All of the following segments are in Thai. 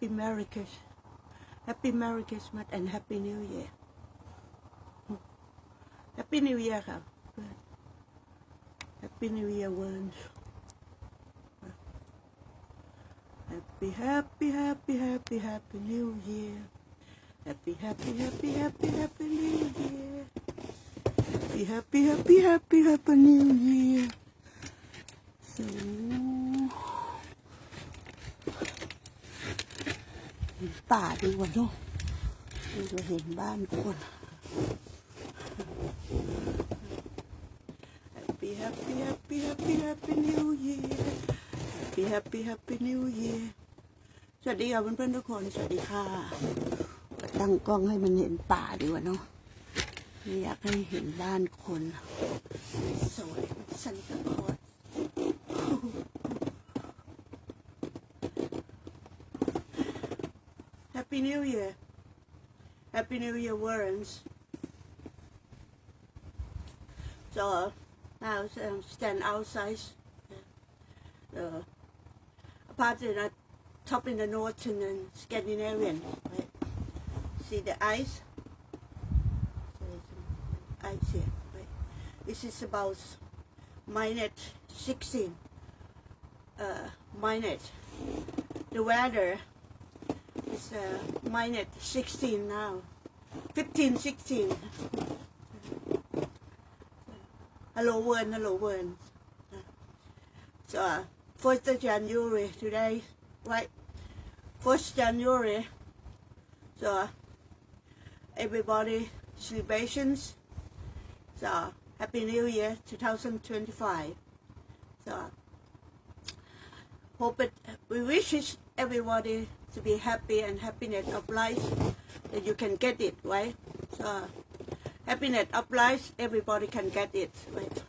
Happy Merry Christmas Happy Merry Christmas and Happy New Year Happy New Year ค่ะเพื่อน Happy New Year เวิร์น Happy Happy Happy Happy Happy New Year Happy Happy Happy Happy Happy New Year Happy Happy Happy Happy Happy New Year so ป่าดีกว่าเนาะดีกว่าเห็นบ้านคน Happy Happy Happy Happy Happy New Year Happy Happy Happy New Year สวัสดีค่ะเพื่อนๆทุกคน สวัสดีค่ะ ตั้งกล้องให้มันเห็นป่าดีกว่าเนาะไม่อยากให้เห็นบ้านคน สวยสันตะคอ Happy New Year. Happy New Year Warrens. So uh, now um, stand outside. Uh, apart the top in the north and Scandinavian. Right? see the ice? Ice here right? this is about minus 16 uh, minus. The weather is uh, minus 16 now. 15 16 hello world hello world so uh, 1st of January today right? 1st January. So uh, everybody celebrations. So happy new year 2025 so hope it we wish everybody to be happy and happiness of life that you can get it right? So happiness of life everybody can get it right?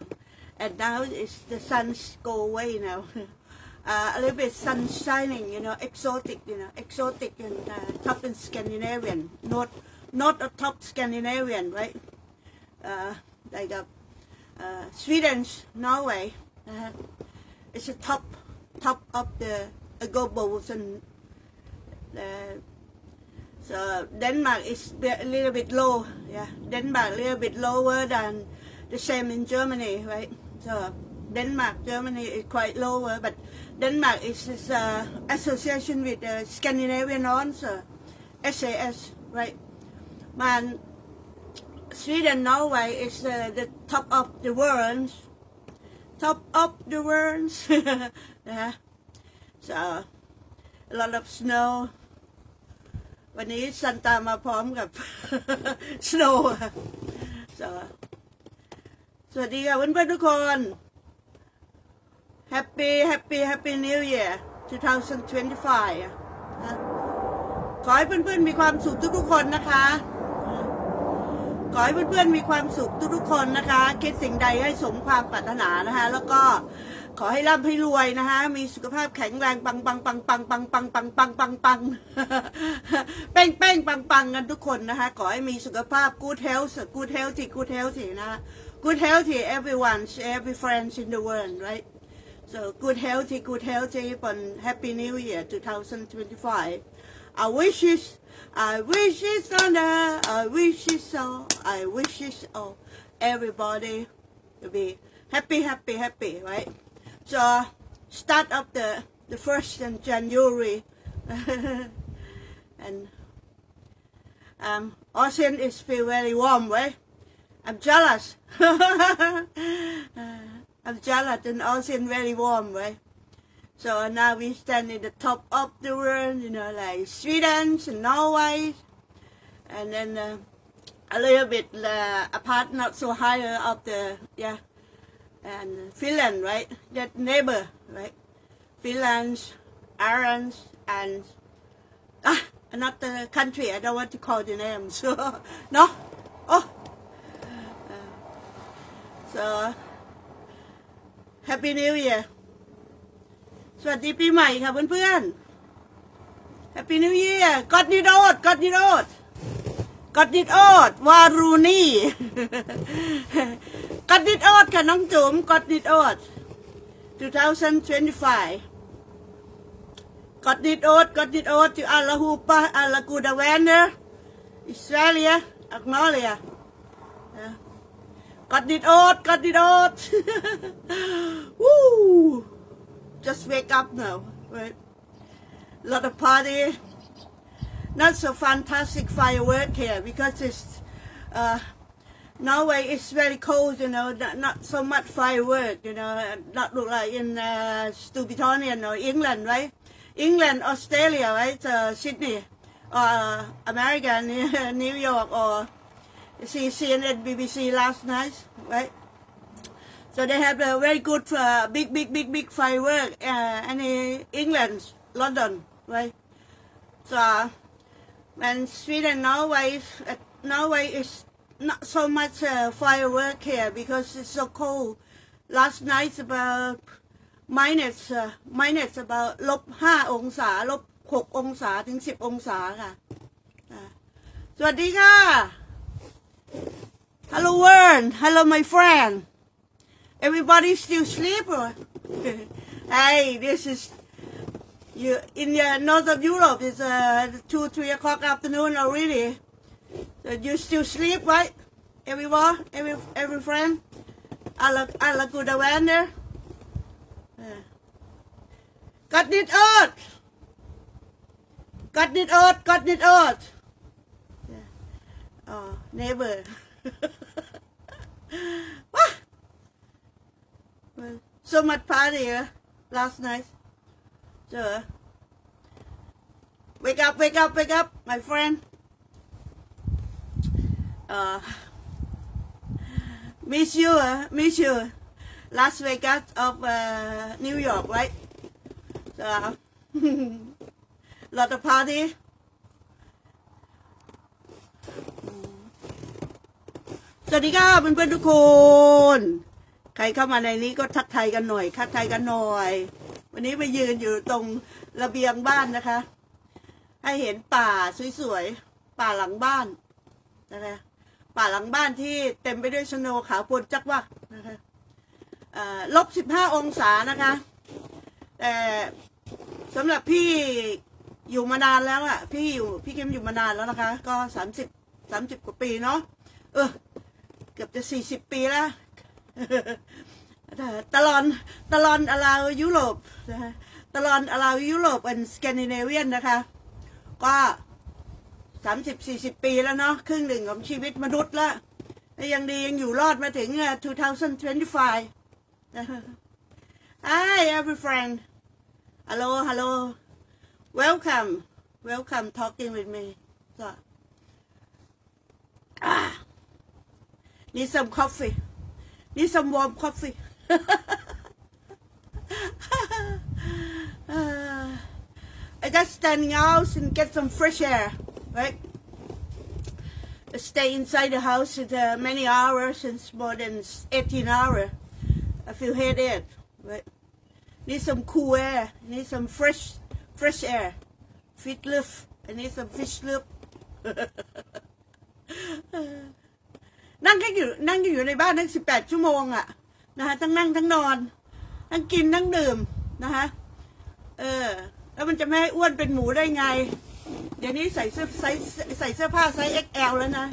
And now it's the sun's go away now uh, a little bit sun shining you know exotic you know exotic and uh, top in Scandinavian. Not not a top Scandinavian right? Uh, like a uh, Sweden Norway uh, it's a top top of the globals and uh, so Denmark is a little bit low yeah. Denmark a little bit lower than the same in Germany right? So Denmark Germany is quite lower but Denmark is, is uh, association with the Scandinavian also SAS right? Man Sweden Norway is uh, the top of the world. Top of the world. Yeah. So a lot of snow วันนี้ซันตามาพร้อมกับ snow อะ so สวัสดีค่ะเพื่อนๆทุกคน Happy Happy Happy New Year 2025 ขอให้เพื่อนๆมีความสุขทุกๆคนนะคะ ขอให้เพื่อนๆมีความสุขทุกๆคนนะคะ คิดสิ่งใดให้สมความปรารถนานะคะ แล้วก็ ขอให้ร่ำให้รวยนะคะ มีสุขภาพแข็งแรงปังปังปังปังปังปังปังปังปังปังเป้งเป้งปังปังกันทุกคนนะคะ ขอให้มีสุขภาพ good health good healthy good healthy นะ good healthy everyone every friends in the world right so good healthy good healthy and happy new year 2025 I wish it, I wish it on the, I wish it so, I wish it all, everybody to be happy, happy, happy, right? So start up the the first in January, and um, Ocean is feel very warm, right? I'm jealous. I'm jealous, and Ocean very warm, right? So now we stand in the top of the world, you know, like Sweden and Norway, and then uh, a little bit uh, apart, not so higher of the yeah, and Finland, right? That neighbor, right? Finland, Ireland, and ah, another country. I don't want to call the names. So no, oh, uh, so Happy New Year. สวัสดีปีใหม่ค่ะเพื่อนๆ Happy New Year กอดนิโรดกอดนิโรดกอดนิโรดวารูนี่ กอดนิโรดค่ะน้องจุ๋มกอดนิโรด2025 Got dit out, got dit out to alla hopa, alla goda vänner i Sverige, Agnalia. Ja. Got dit out, got dit out. Woo! Just wake up now, right? Lot of party. Not so fantastic firework here because it's uh, Norway is very cold, you know, not, not so much firework, you know, not look like in uh, Storbritannien or England, right? England, Australia, right? Uh, Sydney, uh, America, New York, or see CNN, BBC last night, right? So they have a very good, uh, big, big, big, big firework, uh, in England, London, right? So, and Sweden, Norway, uh, Norway is not so much uh, firework here because it's so cold. Last night about minus uh, minus about ลบห้าองศาลบหกองศาถึงสิบองศาค่ะอ่าสวัสดีค่ะ Hello world Hello my friend Everybody still sleep or Hey this is you in the north of Europe it's uh, two three o'clock afternoon already so you still sleep right? Everyone every every friend? Alla alla goda vänner Yeah. Cut it out! Cut it out Cut it out! Yeah. Oh neighbor. What? Well, so much party uh, last night. So wake up wake up wake up my friend uh miss you uh, miss you Las Vegas of uh, New York right so lot of party สวัสดีค่ะเพื่อนๆทุกคน ใครเข้ามาในนี้ก็ทักทายกันหน่อยทักทายกันหน่อย วันนี้มายืนอยู่ตรงระเบียงบ้านนะคะ ให้เห็นป่าสวยๆ ป่าหลังบ้านนะคะ ป่าหลังบ้านที่เต็มไปด้วยสโนว์ขาวโพลนจักว่านะคะลบสิบห้าองศานะคะ แต่สำหรับพี่อยู่มานานแล้วอะพี่อยู่พี่เข้มอยู่มานานแล้วนะคะ ก็สามสิบสามสิบกว่าปีเนาะเออเกือบจะสี่สิบปีแล้วตลอนตลอนอลาวยุโรปนะคะตลอนอลาวยุโรปเป็นสแกนดิเนเวียนนะคะ ก็ สามสิบสี่สิบปีแล้วเนาะครึ่งหนึ่งของชีวิตมนุษย์ละยังดียังอยู่รอดมาถึง 2025 Hi every friend Hello hello Welcome Welcome talking with me so ah Need some coffee. Need some warm coffee. Uh, I just standing out and get some fresh air, right? Stay inside the house for uh, many hours, since more than 18 hours. I feel headache, right? Need some cool air. Need some fresh, fresh air. Fit lift. I need some fish lift. นั่งแค่อยู่นั่งอยู่ในบ้านทั้งสิบแปดชั่วโมงอะนะคะทั้งนั่งทั้งนอน ทั้งกินทั้งดื่มนะคะเออ แล้วมันจะไม่ให้อ้วนเป็นหมูได้ไง เดี๋ยวนี้ใส่เสื้อไซส์ใส่เสื้อผ้าไซส์ XL แล้วนะ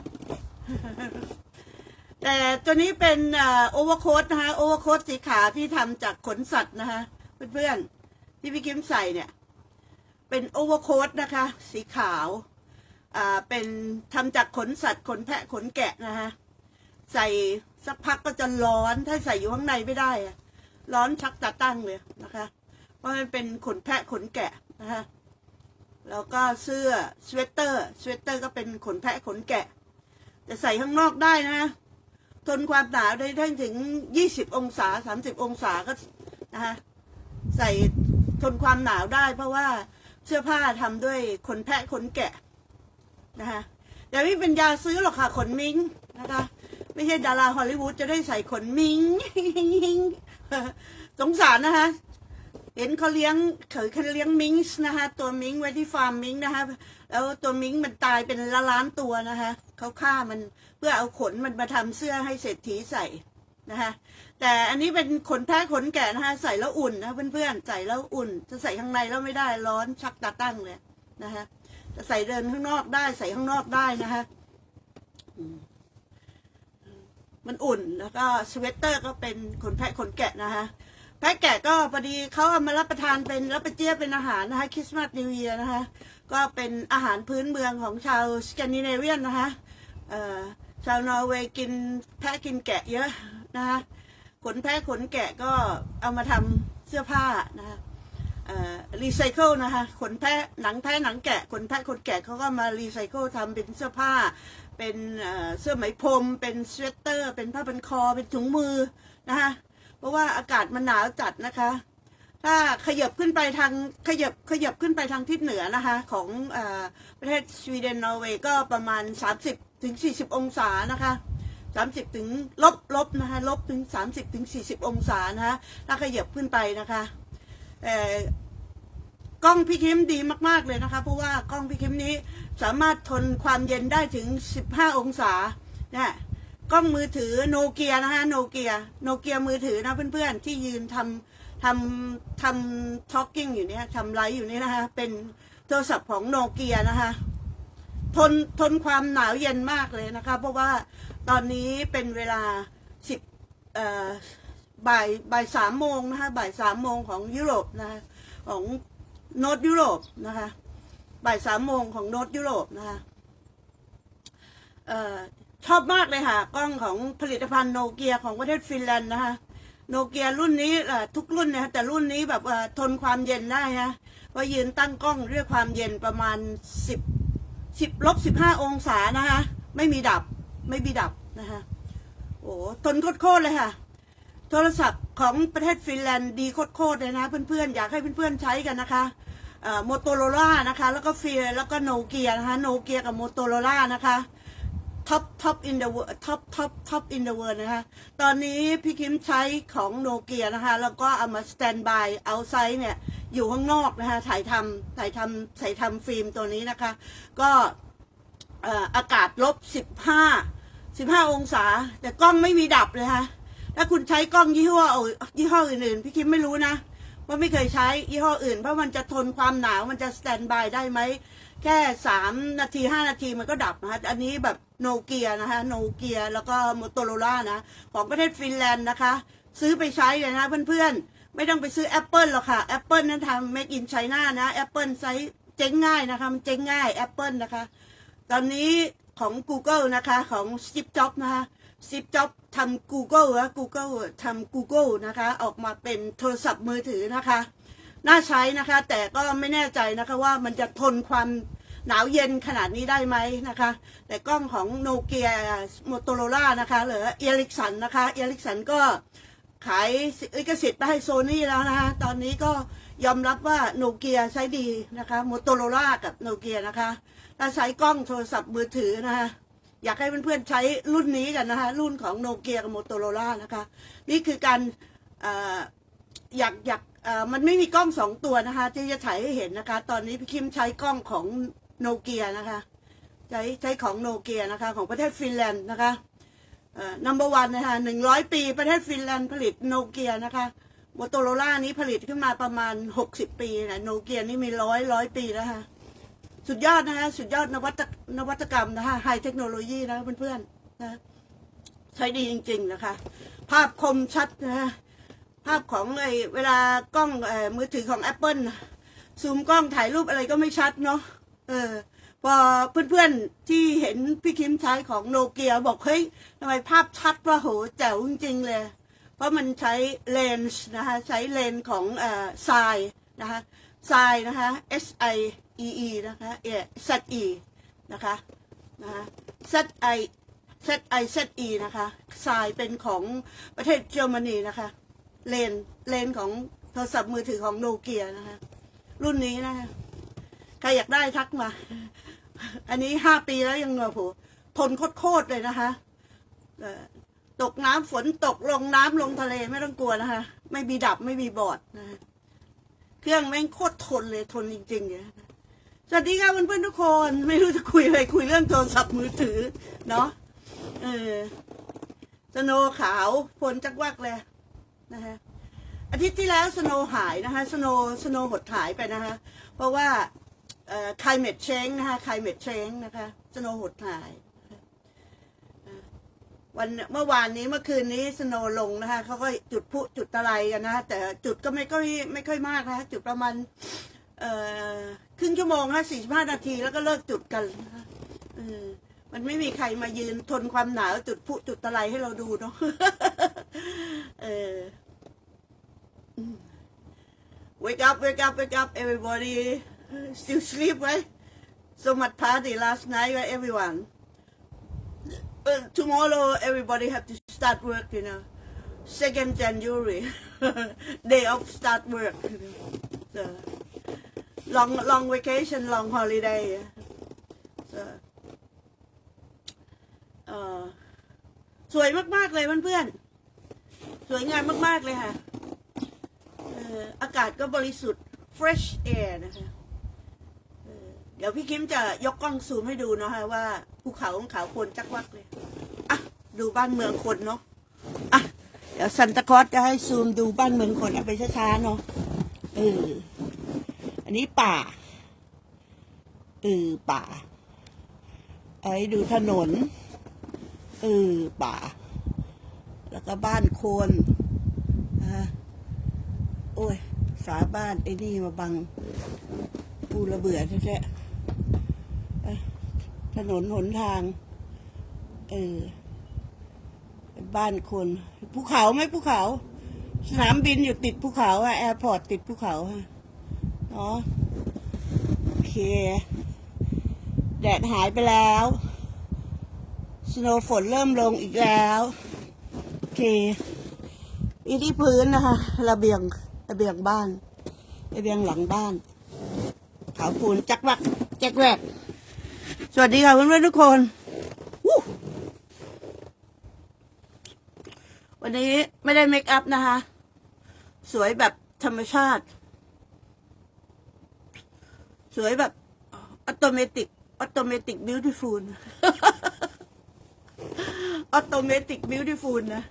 แต่ตัวนี้เป็นโอเวอร์โค้ทนะคะโอเวอร์โค้ทสีขาวที่ทำจากขนสัตว์นะคะเพื่อนๆที่พี่คิมใส่เนี่ย เป็นโอเวอร์โค้ทนะคะ สีขาวอ่าเป็นทำจากขนสัตว์ขนแพะขนแกะนะคะใส่สักพักก็จะร้อนถ้าใส่อยู่ข้างในไม่ได้ร้อนชักตาตั้งเลยนะคะ เพราะมันเป็นขนแพะขนแกะนะคะ แล้วก็เสื้อสเวตเตอร์สเวตเตอร์ก็เป็นขนแพะขนแกะแต่ใส่ข้างนอกได้นะ ทนความหนาวได้ทั้งถึงยี่สิบองศาสามสิบองศาก็นะคะใส่ทนความหนาวได้ เพราะว่าเสื้อผ้าทำด้วยขนแพะขนแกะนะคะแต่ไม่เป็นยาซื้อหรอกค่ะขนมิงนะคะไม่ใช่ดาราฮอลลีวูดจะได้ใส่ขนมิงสงสารนะคะ เห็นเขาเลี้ยงเขาเขาเลี้ยงมิงส์นะคะ ตัวมิงไว้ที่ฟาร์มมิงนะคะ แล้วตัวมิงมันตายเป็นละล้านตัวนะคะเขาฆ่ามันเพื่อเอาขนมันมาทำเสื้อให้เศรษฐีใส่นะคะแต่อันนี้เป็นขนแพะขนแกะนะคะใส่แล้วอุ่นนะเพื่อนๆใส่แล้วอุ่น จะใส่ข้างในแล้วไม่ได้ร้อนชักตาตั้งเลยนะคะจะใส่เดินข้างนอกได้ใส่ข้างนอกได้นะคะมมันอุ่นแล้วก็สเวตเตอร์ก็เป็นขนแพะขนแกะนะคะ แพะแกะก็พอดีเขาเอามารับประทานเป็นรับประเจี๊ยบเป็นอาหารนะคะคริสต์มาสนิวเยียนะคะ ก็เป็นอาหารพื้นเมืองของชาวสแกนดิเนเวียนนะคะชาวนอร์เวย์กินแพะกินแกะเยอะนะคะขนแพะขนแกะก็เอามาทำเสื้อผ้านะคะรีไซเคิลนะคะขนแพะหนังแพะหนังแกะขนแพะขนแกะเขาก็มารีไซเคิลทำเป็นเสื้อผ้า เป็นเอ่อเสื้อไหมพรมเป็นสเวตเตอร์ เป็นผ้าพันคอเป็นถุงมือนะคะ เพราะว่าอากาศมันหนาวจัดนะคะ ถ้าขยับขึ้นไปทางขยับขยับขึ้นไปทางทิศเหนือนะคะ ของอประเทศสวีเดนนอร์เวย์ก็ประมาณ 30ถึง40 องศานะคะ30ถึงลบลบนะคะลบถึง 30ถึง40 องศานะคะถ้าขยับขึ้นไปนะคะเอ่อกล้องพี่คิมดีมากๆเลยนะคะ เพราะว่ากล้องพี่คิมนี้สามารถทนความเย็นได้ถึง 15 องศาเนี่ย กล้องมือถือโนเกียนะคะโนเกียโนเกียมือถือนะเพื่อนๆ ที่ยืนทำทำทำ talking อยู่เนี่ยทำไลฟ์อยู่นี่นะคะ เป็นโทรศัพท์ของโนเกียนะคะทนทนความหนาวเย็นมากเลยนะคะ เพราะว่าตอนนี้เป็นเวลาสิบเอ่อบ่ายบ่ายสามโมงนะคะบ่ายสามโมงของยุโรปนะคะของโนดยุโรปนะคะบ่ายสามโมงของโนดยุโรปนะคะเอ่อ ชอบมากเลยค่ะ กล้องของผลิตภัณฑ์โนเกียของประเทศฟินแลนด์นะคะโนเกียรุ่นนี้อ่อทุกรุ่นนะแต่รุ่นนี้แบบทนความเย็นได้นะว่ายืนตั้งกล้องเรียกความเย็นประมาณสิบสิบลบสิบห้าองศานะคะไม่มีดับไม่มีดับนะคะโอ้ทนโคตรเลยค่ะ โทรศัพท์ของประเทศฟินแลนด์ดีโคตรเลยนะเพื่อนๆ อยากให้เพื่อนๆใช้กันนะคะโมโตโรล่านะคะ แล้วก็ฟีแล้วก็โนเกียนะคะโนเกียกับโมโตโรล่านะคะ ท็อปท็อปอินเดอะท็อปท็อปท็อปอินเดอะเวิร์นะคะ ตอนนี้พี่คิมใช้ของโนเกียนะคะ แล้วก็เอามาสแตนบายเอาไซด์เนี่ย อยู่ข้างนอกนะคะ ถ่ายทำถ่ายทำถ่ายทำฟิล์มตัวนี้นะคะ ก็อากาศลบสิบห้าสิบห้าองศา แต่กล้องไม่มีดับเลยค่ะ ถ้าคุณใช้กล้องยี่ห้ออยี่ห้ออื่นๆ พี่คิมไม่รู้นะว่าไม่เคยใช้ยี่ห้ออื่น เพราะมันจะทนความหนาวมันจะสแตนบายได้ไหม แค่สามนาทีห้านาทีมันก็ดับนะคะอันนี้แบบโนเกียนะคะโนเกียแล้วก็ม o โตโรล่านะ ของประเทศฟินแลนด์นะคะ ซื้อไปใช้เลยนะเพื่อนๆ ไม่ต้องไปซื้อ Apple หรอกค่ะ Apple นั้นทำ Make in China นะ Apple ไซส์เจ๊งง่ายนะคะ มันเจ๊งง่าย Apple นะคะ ตอนนี้ของ Google นะคะของ Steve Jobs นะคะ Steve Jobs ทำ Google อะ Google ทำ Google นะคะ ออกมาเป็นโทรศัพท์มือถือนะคะ น่าใช้นะคะ แต่ก็ไม่แน่ใจนะคะว่ามันจะทนความหนาวเย็นขนาดนี้ได้ไหมนะคะ แต่กล้องของโนเกียโมโตโรล่านะคะหรือเอลิกสันนะคะเอลิกสันก็ขายลิขสิทธิ์ไปให้โซนี่แล้วนะคะ ตอนนี้ก็ยอมรับว่าโนเกียใช้ดีนะคะโมโตโรล่ากับโนเกียนะคะถ้าใช้กล้องโทรศัพท์มือถือนะคะอยากให้เพื่อนๆใช้รุ่นนี้กันนะคะ รุ่นของโนเกียกับโมโตโรล่านะคะ นี่คือการ อยากอยากเอ่อมันไม่มีกล้องสองตัวนะคะ ที่จะถ่ายให้เห็นนะคะ ตอนนี้พี่คิมใช้กล้องของโนเกียนะคะ ใช้ใช้ของโนเกียนะคะ ของประเทศฟินแลนด์นะคะเอ่อ number one นะคะหนึ่งร้อยปีประเทศฟินแลนด์ผลิตโนเกียนะคะโมโตโรล่านี้ผลิตขึ้นมาประมาณหกสิบปีนะโนเกียนี่มีร้อยร้อยปีแล้วค่ะ สุดยอดนะคะ สุดยอดนวัตนวัตกรรมนะคะไฮเทคโนโลยีนะเพื่อนๆนะใช้ดีจริง ๆ นะคะ ภาพคมชัดนะคะ ภาพของไอ้เวลากล้องอมือถือของ Apple ซูมกล้องถ่ายรูปอะไรก็ไม่ชัดเนาะเออพอเพื่อนๆที่เห็นพี่คิมใช้ของโนเกียบอกเฮ้ยทำไมภาพชัดว่าโหแจ๋วจริงๆเลย เพราะมันใช้เลนส์นะคะใช้เลนส์ของเอ่อทรายนะคะทรายนะคะ S I E E นะคะเอ Z E นะคะนะคะ Z I Z I Z E นะคะทรายเป็นของประเทศเยอรมนีนะคะ เลนเลนของโทรศัพท์มือถือของโนเกียนะคะ รุ่นนี้นะคะใครอยากได้ทักมา อันนี้ห้าปีแล้วยังโอ้โหทนโคตรเลยนะคะตกน้ำฝนตกลงน้ำลงทะเลไม่ต้องกลัวนะคะ ไม่มีดับไม่มีบอดนะคะเครื่องแม่งโคตรทนเลยทนจริงๆเลยสวัสดีค่ะเพื่อนๆทุกคนไม่รู้จะคุยอะไรคุยเรื่องโทรศัพท์มือถือ เนาะเออสโนขาวฝนจักวักเลย นะฮะอาทิตย์ที่แล้วสโนหายนะคะสโนสโนหดหายไปนะคะเพราะว่าเอ่อ climate change นะคะ climate change นะคะสโนหดหายวันเมื่อวานนี้เมื่อคืนนี้สโนลงนะคะเขาก็จุดพุจุดตะไลกันนะแต่จุดก็ไม่ค่อยไม่ค่อยมากนะคะจุดประมาณครึ่งชั่วโมงนะสี่สิบห้านาทีแล้วก็เลิกจุดกันนะคะออ มันไม่มีใครมายืนทนความหนาวจุดพุจุดตะไลให้เราดูเนาะเออ wake up wake up wake up everybody still sleep right so much party last night right everyone uh, tomorrow everybody have to start work, you know. Second January, day of start work. You know. So, long long vacation, long holiday. So, เออสวยมากๆเลยเพื่อนๆ สวยงามมากๆเลยค่ะอากาศก็บริสุทธิ์ fresh air นะคะเดี๋ยวพี่คิมจะยกกล้องซูมให้ดูเนาะฮะว่าภูเขาของเขาโคนจักวักเลย อะ ดูบ้านเมืองคนเนาะ อะ เดี๋ยวซันตาคอสจะให้ซูมดูบ้านเมืองคนเอาไปช้าๆเนาะ เออ อันนี้ป่า เออป่า ไอ้ดูถนน เออป่า แล้วก็บ้านโคนนะโอ้ย ฝาบ้านไอ้นี่มาบัง ปูระเบื่อแท้ๆถนนหนทาง เออ บ้านคน ภูเขาไหมภูเขา สนามบินอยู่ติดภูเขาอะแอร์พอร์ตติดภูเขาอะเนาะโอเค แดดหายไปแล้ว สโนฝนเริ่มลงอีกแล้วโอเคอีที่พื้นนะคะ ระเบียงระเบียงบ้าน ระเบียงหลังบ้านขาวปูนจักวักแจ็กแวกสวัสดีค่ะเพื่อนๆทุกคนวันนี้ไม่ได้เมคอัพนะคะ สวยแบบธรรมชาติ สวยแบบออโตเมติกออโตเมติกบิวตี้ฟูล ออโตเมติกบิวตี้ฟูลนะ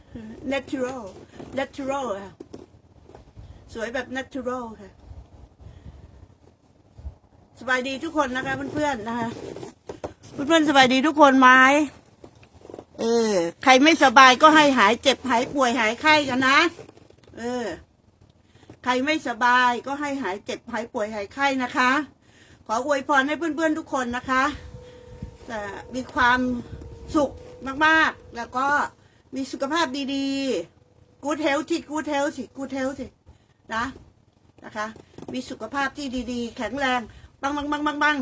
natural natural ค่ะ สวยแบบ natural ค่ะ สบายดีทุกคนนะคะเพื่อนๆนะคะ เพื่อนๆสบายดีทุกคนไหมเออ ใครไม่สบายก็ให้หายเจ็บหายป่วยหายไข้กันนะ เออ ใครไม่สบายก็ให้หายเจ็บหายป่วยหายไข้นะคะ ขออวยพรให้เพื่อนๆทุกคนนะคะแต่มีความสุข มากๆ แล้วก็มีสุขภาพดีๆ good health ที่ good health สิ good health สินะนะคะ มีสุขภาพที่ดีๆ แข็งแรงบังบังบังบังบัง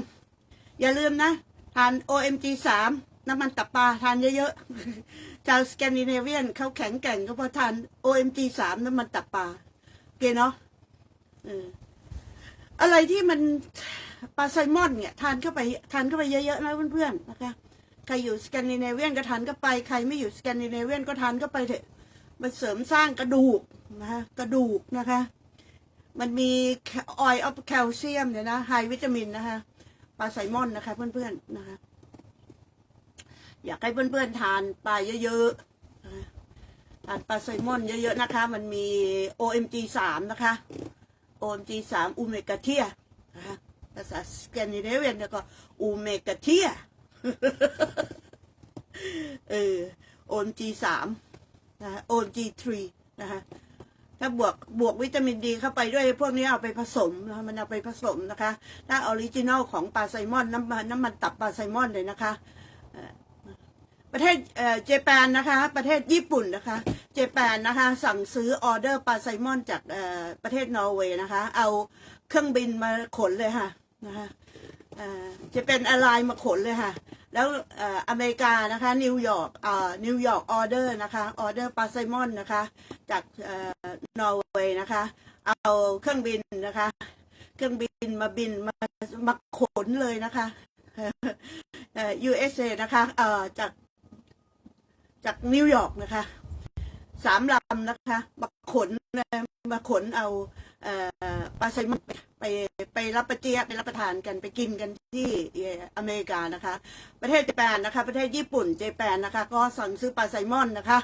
อย่าลืมนะ ทาน OMG สามน้ำมันตับปลาทานเยอะๆชาวสแกนดิเนเวียนเขาแข็งแกร่งก็เพราะทาน OMG สามน้ำมันตับปลาโอเคเนาะเอออะไรที่มันปลาไซมอนเนี่ย ทานเข้าไปทานเข้าไปเยอะๆนะเพื่อนๆนะคะ ใครอยู่สแกนดิเนเวียนก็ทานเข้าไป ใครไม่อยู่สแกนดิเนเวียนก็ทานเข้าไปเถอะ มันเสริมสร้างกระดูกนะคะกระดูกนะคะ มันมีออยล์ออฟแคลเซียมเนี่ยนะไฮวิตามินนะคะปลาไซมอนนะคะ เพื่อนๆนะคะ อยากให้เพื่อนๆทานปลาเยอะๆนะคะทานปลาไซมอนเยอะๆนะคะ มันมี OMG สามนะคะ OMG สามอูเมกาเทียนะคะภาษาสแกนดิเนเวียนแล้วก็อูเมกาเทีย เออ OMG สามนะคะ OMG 3นะคะถ้าบวกบวกวิตามินดีเข้าไปด้วยพวกนี้เอาไปผสมนะมันเอาไปผสมนะคะ ถ้าออริจินอลของปลาไซมอนน้ำมันน้ำมันตับปลาไซมอนเลยนะคะประเทศเอ่อเจแปนนะคะ ประเทศญี่ปุ่นนะคะ เจแปนนะคะ สั่งซื้อออเดอร์ปลาไซมอนจากประเทศนอร์เวย์นะคะ เอาเครื่องบินมาขนเลยค่ะนะคะ จะเป็นอะไรมาขนเลยค่ะ แล้วออเมริกานะคะนิวยอร์กอ่อนิวยอร์กออเดอร์นะคะออเดอร์ปลาไซมอนนะคะ จากอ่อนอร์เวย์นะคะ เอาเครื่องบินนะคะ เครื่องบินมาบินมามาขนเลยนะคะเอ่อ USA นะคะเอ่อจากจากนิวยอร์กนะคะสามลำนะคะมาขนมาขนเอาเอ่อปลาไซมอน ไปไปรับประเจียไปรับประทานกันไปกินกันที่อเมริกานะคะ ประเทศเจแปนนะคะ ประเทศญี่ปุ่นเจแปนนะคะ ก็สั่งซื้อปลาไซมอนนะคะ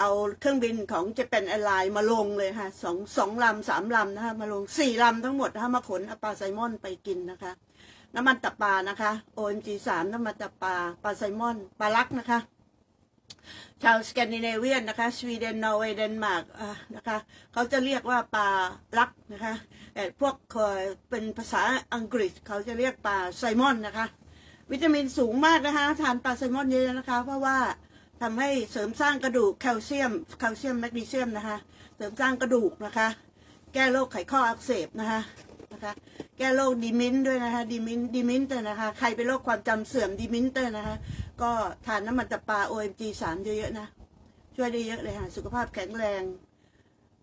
เอาเครื่องบินของเจแปนแอร์ไลน์มาลงเลยค่ะสองสองลำสามลำนะคะมาลงสี่ลำทั้งหมดนะคะมาขนปลาไซมอนไปกินนะคะ น้ำมันตับปลานะคะ OMG สามน้ำมันตับปลาปลาไซมอนปลาลักนะคะ ชาวสแกนดิเนเวียนนะคะสวีเดนนอร์เวย์เดนมาร์กนะคะเขาจะเรียกว่าปลาลักนะคะแต่พวกเอ่อเป็นภาษาอังกฤษเขาจะเรียกปลาไซมอนนะคะ วิตามินสูงมากนะคะทานปลาไซมอนเยอะนะคะ เพราะว่าทำให้เสริมสร้างกระดูกแคลเซียมแคลเซียมแมกนีเซียมนะคะ เสริมสร้างกระดูกนะคะ แก้โรคไขข้ออักเสบนะคะนะคะ แก้โรคดีมินด้วยนะคะดีมินดีมินเตอร์นะคะ ใครเป็นโรคความจำเสื่อมดีมินเตอร์นะคะ ก็ทานน้ำมันตับปลา OMG สามเยอะๆนะ ช่วยได้เยอะเลยค่ะสุขภาพแข็งแรง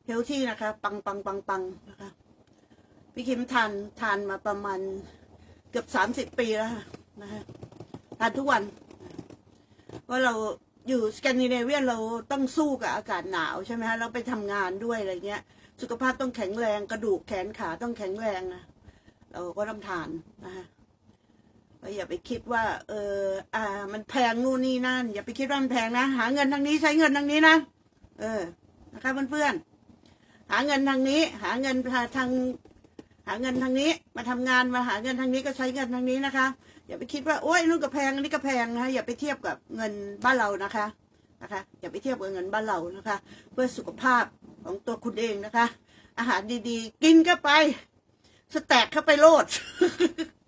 เฮลที่นะคะ ปังปังปังปังนะคะพี่คิมทานทานมาประมาณเกือบสามสิบปีแล้วค่ะนะคะทานทุกวันเพราะเราอยู่สแกนดิเนเวียเราต้องสู้กับอากาศหนาวใช่ไหมฮะเราไปทำงานด้วยอะไรเงี้ย สุขภาพต้องแข็งแรง กระดูกแขนขาต้องแข็งแรงนะเราก็ต้องทานนะคะ อย่าไปคิดว่า เออ อ่า มันแพงนู่นนี่นั่น อย่าไปคิดว่ามันแพงนะ หาเงินทางนี้ใช้เงินทางนี้นะ เออ นะคะเพื่อนๆ หาเงินทางนี้ หาเงินทาง หาเงินทางนี้ มาทำงานมาหาเงินทางนี้ก็ใช้เงินทางนี้นะคะ อย่าไปคิดว่าโอ้ยนู่นก็แพงนนี้ก็แพงนะคะอย่าไปเทียบกับเงินบ้านเรานะคะนะคะ อย่าไปเทียบกับเงินบ้านเรานะคะ เพื่อสุขภาพของตัวคุณเองนะคะ อาหารดีๆ กินเข้าไป สแต็กเข้าไปโลด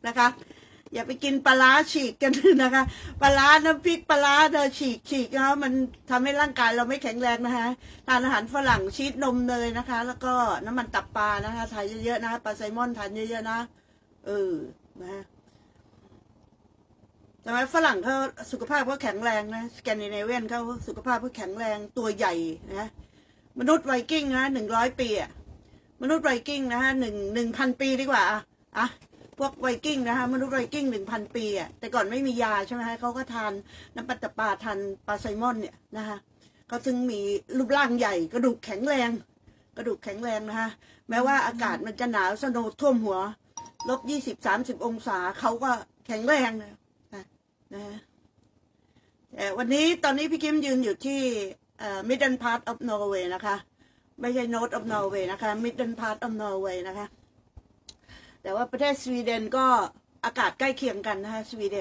นะคะ อย่าไปกินปลาฉีกกันนะคะ ปลาน้ำพริกปลาร้าเดอฉีกฉีกนะคะมันทำให้ร่างกายเราไม่แข็งแรงนะคะทานอาหารฝรั่งชีสนมเนยนะคะ แล้วก็น้ำมันตับปลานะคะทานเยอะๆนะคะปลาไซลมอนทานเยอะๆนะเออนะฮะแต่ว่าฝรั่งเขาสุขภาพเขาแข็งแรงนะสแกนดิเนเวียนเขาสุขภาพเขาแข็งแรงตัวใหญ่นะมนุษย์ไวกิ้งนะหนึ่งร้อยปีอะมนุษย์ไวกิ้งนะฮะหนึ่งหนึ่งพันปีดีกว่าอะอะ พวกไวกิ้งนะคะมนุษย์ไวกิ้งหนึ่งพันปีอะแต่ก่อนไม่มียาใช่ไหมคะเขาก็ทานน้ำปัตตปาทานปลาไซมอนเนี่ยนะคะเขาถึงมีรูปร่างใหญ่กระดูกแข็งแรง กระดูกแข็งแรงนะคะแม้ว่าอากาศมันจะหนาวสโนท่วมหัวลบยี่สิบสามสิบองศาเขาก็แข็งแรงนะนะแต่วันนี้ตอนนี้พี่คิมยืนอยู่ที่เอ่อ middle part of Norway นะคะ ไม่ใช่ north of Norway นะคะ middle part of Norway นะคะ แต่ว่าประเทศสวีเดนก็อากาศใกล้เคียงกันนะคะสวีเดน